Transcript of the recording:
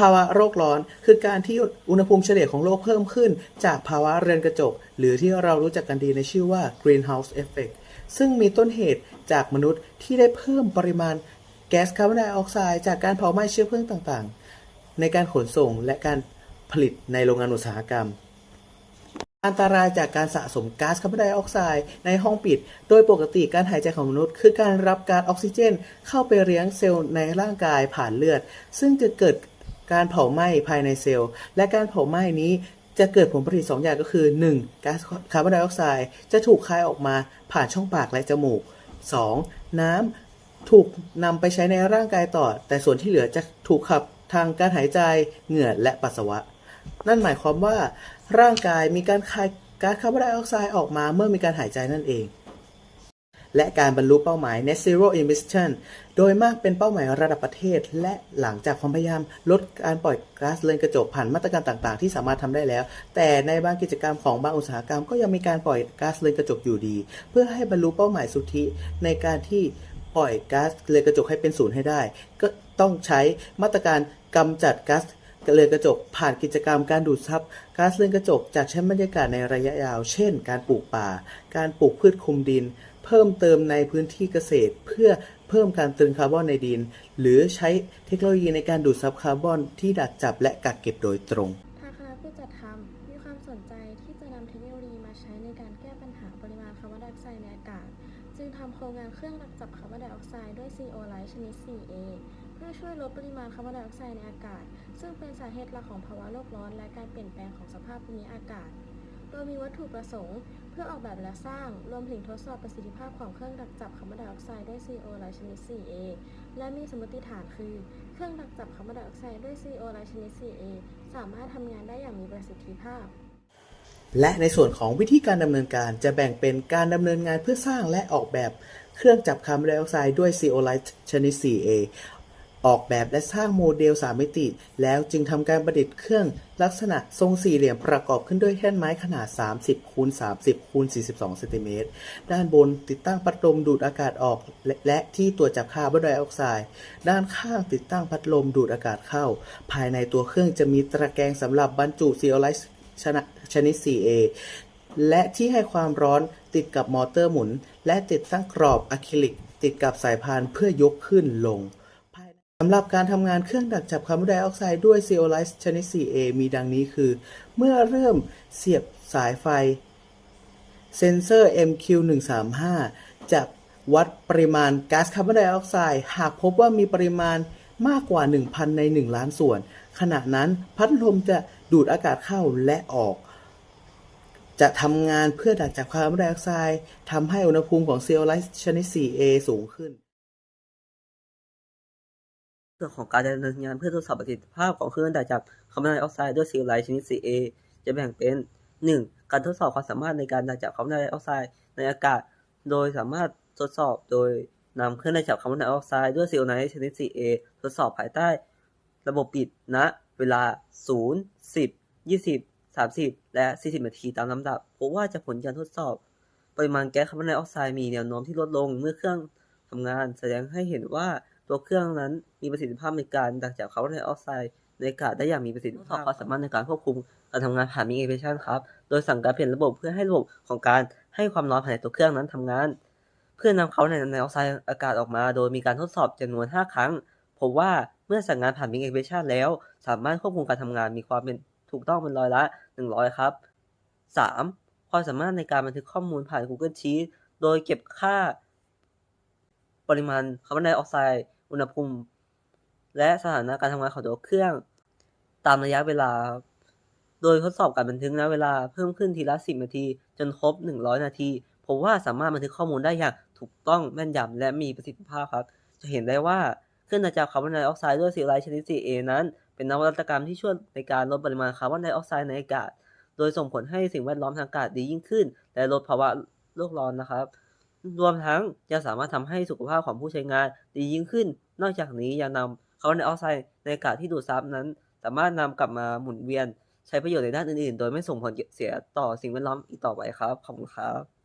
ภาวะโลกร้อน คือการที่อุณหภูมิเฉลี่ยของโลกเพิ่มขึ้น จากภาวะเรือนกระจก หรือที่เรารู้จักกันดีในชื่อว่า greenhouse effect ซึ่งมีต้นเหตุจากมนุษย์ที่ได้เพิ่มปริมาณแก๊สคาร์บอนไดออกไซด์จากการเผาไหม้เชื้อเพลิงต่างๆ ในการขนส่งและการผลิตในโรงงานอุตสาหกรรม อันตรายจากการสะสมก๊าซคาร์บอนไดออกไซด์ในห้องปิด โดยปกติการหายใจของมนุษย์ คือการรับกาซออกซิเจน เข้าไปเลี้ยงเซลล์ในร่างกายผ่านเลือด ซึ่งจะเกิด การเผาไหม้ภายในเซลล์ และการเผาไหม้นี้จะเกิดผลผลิต2อย่างก็คือ 1. ก๊าซคาร์บอนไดออกไซด์จะถูกคายออกมาผ่านช่องปากและจมูก 2. น้ำถูกนำไปใช้ในร่างกายต่อ แต่ส่วนที่เหลือจะถูกขับทางการหายใจเหงื่อและปัสสาวะ นั่นหมายความว่า ร่างกายมีการคายก๊าซคาร์บอนไดออกไซด์ออกมาเมื่อมีการหายใจนั่นเอง และการบรรลุเป้าหมาย Net Zero Emission โดยมากเป็นเป้าหมายระดับประเทศ และหลังจากความพยายามลดการปล่อยก๊าซเรือนกระจกผ่านมาตรการต่างๆ ที่สามารถทำได้แล้ว แต่ในบางกิจกรรมของบางอุตสาหกรรมก็ยังมีการปล่อยก๊าซเรือนกระจกอยู่ดี เพื่อให้บรรลุเป้าหมายสุทธิในการที่ปล่อยก๊าซเรือนกระจกให้เป็นศูนย์ให้ได้ ก็ต้องใช้มาตรการกำจัดก๊าซเรือนกระจกผ่านกิจกรรมการดูดซับก๊าซเรือนกระจกจากชั้นบรรยากาศในระยะยาว เช่น การปลูกป่า การปลูกพืชคลุมดิน เพิ่มเติมในพื้นที่เกษตร เพื่อเพิ่มการตึงคาร์บอนในดิน หรือใช้เทคโนโลยีในการดูดซับคาร์บอนที่ดักจับและกักเก็บโดยตรงทางคณะผู้จัดทำมีความสนใจที่จะนำเทคโนโลยีมาใช้ในการแก้ปัญหาปริมาณคาร์บอนไดออกไซด์ในอากาศ จึงทำโครงงานเครื่องดักจับคาร์บอนไดออกไซด์ด้วย CO Lite ชนิด 4A เพื่อช่วยลดปริมาณคาร์บอนไดออกไซด์ในอากาศ ซึ่งเป็นสาเหตุหลักของภาวะโลกร้อน และการเปลี่ยนแปลงของสภาพภูมิอากาศ โดยมีวัตถุประสงค์ เพื่อออกแบบและสร้างรวมถึงทดสอบประสิทธิภาพของเครื่องดักจับคาร์บอนไดออกไซด์ด้วย CO Lite ชนิด 4A และมีสมมติฐานคือ เครื่องดักจับคาร์บอนไดออกไซด์ด้วย CO Lite ชนิด 4A สามารถทำงานได้อย่างมีประสิทธิภาพ และในส่วนของวิธีการดำเนินการจะแบ่งเป็นการดำเนินงานเพื่อสร้างและออกแบบเครื่องจับคาร์บอนไดออกไซด์ด้วย CO Lite ชนิด 4A ออกแบบและสร้างโมเดล3มิติ แล้วจึงทำการประดิษฐ์เครื่องลักษณะทรงสี่เหลี่ยมประกอบขึ้นด้วยแท่นไม้ขนาด 30คูณ30คูณ42เซนติเมตรด้านบนติดตั้งพัดลมดูดอากาศออกและและที่ตรวจับคาร์บอนไดออกไซด์ด้านข้างติดตั้งพัดลมดูดอากาศเข้า ภายในตัวเครื่องจะมีตะแกรงสำหรับบรรจุ CO Lite ชนะชนิด 4A และที่ให้ความร้อนติดกับมอเตอร์หมุน และติดตั้งกรอบอะคริลิก ติดกับสายพานเพื่อยกขึ้นลง สำหรับการทำงานเครื่องดักจับคาร์บอนไดออกไซด์ด้วย CO Lite ชนิด 4A มีดังนี้คือ เมื่อเริ่มเสียบสายไฟ เซนเซอร์ MQ135 จะวัดปริมาณก๊าซคาร์บอนไดออกไซด์หากพบว่ามีปริมาณมากกว่า 1,000 ใน 1 ล้านส่วน ขณะนั้นพัดลมจะดูดอากาศเข้าและออก จะทำงานเพื่อดักจับคาร์บอนไดออกไซด์ทำให้อุณหภูมิของเซลล์ไลท์ชนิด 4A สูงขึ้น ส่วนของการดำเนินงานเพื่อทดสอบประสิทธิภาพของเครื่องดักจับคาร์บอนไดออกไซด์ด้วยซีลไลท์ชนิด 4A จะแบ่งเป็น 1. การทดสอบความสามารถในการดักจับคาร์บอนไดออกไซด์ในอากาศ โดยสามารถทดสอบโดยนำเครื่องดักจับคาร์บอนไดออกไซด์ด้วยซีลไลท์ชนิด 4A ทดสอบภายใต้ ระบบปิดณเวลา 0 10 20 30 และ 40 นาทีตามลำดับพบว่าจากผลการทดสอบ ปริมาณแก๊สคาร์บอนไดออกไซด์มีแนวโน้มที่ลดลงเมื่อเครื่องทำงาน แสดงให้เห็นว่า ตัวเครื่องนั้นมีประสิทธิภาพในการดักจับคาร์บอนไดออกไซด์ในอากาศได้อย่างมีประสิทธิภาพความสามารถในการควบคุมการทำงานผ่านมิเอเ t ชันครับ โดยสั่งการเปลี่ยนระบบเพื่อให้ระบบของการให้ความร้อนภายในตัวเครื่องนั้นทำงาน เพื่อนำเขาในไดออกไซด์อากาศออกมา โดยมีการทดสอบจำนวน 5 ครั้งพบว่าเมื่อสั่งงานผ่านมิเอเ t ชันแล้ว สามารถควบคุมการทำงานมีความเป็นถูกต้องเป็นร้อยละ 100 ครับ 3. ความสามารถในการบันทึกข้อมูลผ่าน Google Sheets โดยเก็บค่าปริมาณคาร์บอนไดออกไซด์ อุณหภูมิ และสถานะการทำงานของตัวเครื่อง ตามระยะเวลา โดยทดสอบการบันทึกระเวลาเพิ่มขึ้นทีละ 10 นาที จนครบ 100 นาทีพบว่าสามารถบันทึกข้อมูลได้อย่างถูกต้องแม่นยำและมีประสิทธิภาพครับ จะเห็นได้ว่าเครื่องดักจับคาร์บอนไดออกไซด์ด้วยซีไลท์ชนิด 4A นั้น เป็นนวัตกรรมที่ช่วยในการลดปริมาณคาร์บอนไดออกไซด์ในอากาศ โดยส่งผลให้สิ่งแวดล้อมทางอากาศดียิ่งขึ้น และลดภาวะโลกร้อนนะครับ รวมทั้งยังสามารถทำให้สุขภาพของผู้ใช้งานดียิ่งขึ้น นอกจากนี้ยังนำคาร์บอนไดออกไซด์ในอากาศที่ดูดซับนั้น สามารถนำกลับมาหมุนเวียน ใช้ประโยชน์ในด้านอื่นๆ โดยไม่ส่งผลเสียต่อสิ่งแวดล้อมอีกต่อไปครับ ขอบคุณครับ